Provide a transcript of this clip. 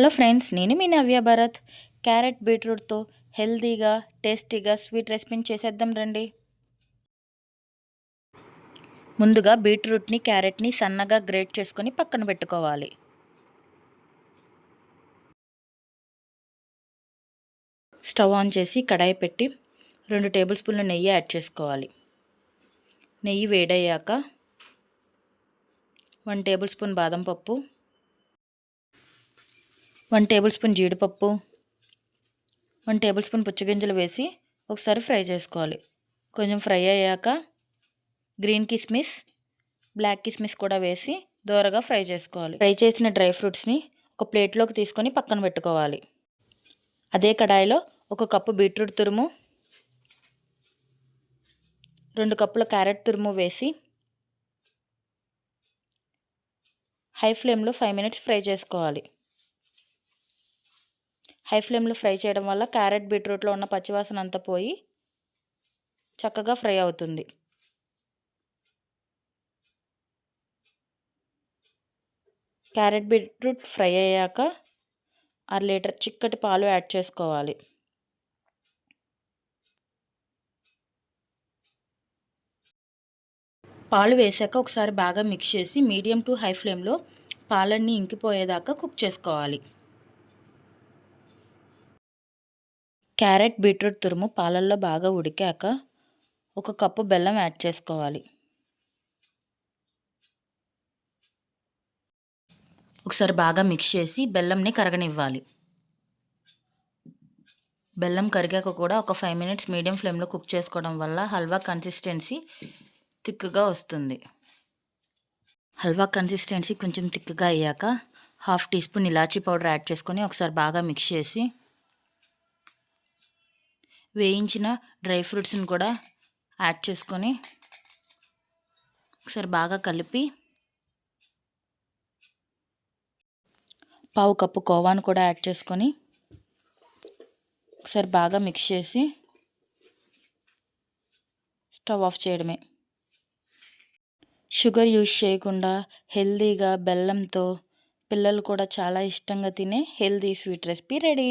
Hello friends నేను మీ నవ్య Bharat. Carrot బీట్రూట్తో హెల్తీగా టేస్టీగా స్వీట్ రెసిపీని చేసేద్దాం రండి. ముందుగా బీట్రూట్ని క్యారెట్ని సన్నగా గ్రేట్ చేసుకొని పక్కన పెట్టుకోవాలి. స్టవ్ ఆన్ చేసి కడాయి పెట్టి రెండు టేబుల్ స్పూన్ల నెయ్యి యాడ్ చేసుకోవాలి. నెయ్యి వేడయ్యాక వన్ టేబుల్ స్పూన్ బాదం పప్పు వన్ టేబుల్ స్పూన్ జీడిపప్పు వన్ టేబుల్ స్పూన్ పుచ్చగింజలు వేసి ఒకసారి ఫ్రై చేసుకోవాలి. కొంచెం ఫ్రై అయ్యాక గ్రీన్ కిస్మిస్ బ్లాక్ కిస్మిస్ కూడా వేసి దోరగా ఫ్రై చేసుకోవాలి. ఫ్రై చేసిన డ్రై ఫ్రూట్స్ని ఒక ప్లేట్లోకి తీసుకొని పక్కన పెట్టుకోవాలి. అదే కడాయిలో ఒక కప్పు బీట్రూట్ తురుము రెండు కప్పుల క్యారెట్ తురుము వేసి హై ఫ్లేమ్లో ఫైవ్ మినిట్స్ ఫ్రై చేసుకోవాలి. హై ఫ్లేమ్లో ఫ్రై చేయడం వల్ల క్యారెట్ బీట్రూట్లో ఉన్న పచ్చివాసన అంతా పోయి చక్కగా ఫ్రై అవుతుంది. క్యారెట్ బీట్రూట్ ఫ్రై అయ్యాక అర లీటర్ చిక్కటి పాలు యాడ్ చేసుకోవాలి. పాలు వేసాక ఒకసారి బాగా మిక్స్ చేసి మీడియం టు హై ఫ్లేమ్లో పాలన్నీ ఇంకిపోయేదాకా కుక్ చేసుకోవాలి. క్యారెట్ బీట్రూట్ తురుము పాలల్లో బాగా ఉడికాక ఒక కప్పు బెల్లం యాడ్ చేసుకోవాలి. ఒకసారి బాగా మిక్స్ చేసి బెల్లంని కరగనివ్వాలి. బెల్లం కరిగాక కూడా ఒక ఫైవ్ మినిట్స్ మీడియం ఫ్లేమ్లో కుక్ చేసుకోవడం వల్ల హల్వా కన్సిస్టెన్సీ థిక్గా వస్తుంది. హల్వా కన్సిస్టెన్సీ కొంచెం థిక్గా అయ్యాక హాఫ్ టీ స్పూన్ ఇలాచీ పౌడర్ యాడ్ చేసుకొని ఒకసారి బాగా మిక్స్ చేసి వేయించిన డ్రై ఫ్రూట్స్ని కూడా యాడ్ చేసుకొని ఒకసారి బాగా కలిపి పావు కప్పు కోవాను కూడా యాడ్ చేసుకొని ఒకసారి బాగా మిక్స్ చేసి స్టవ్ ఆఫ్ చేయడమే. షుగర్ యూజ్ చేయకుండా హెల్తీగా బెల్లంతో పిల్లలు కూడా చాలా ఇష్టంగా తినే healthy sweet recipe ready.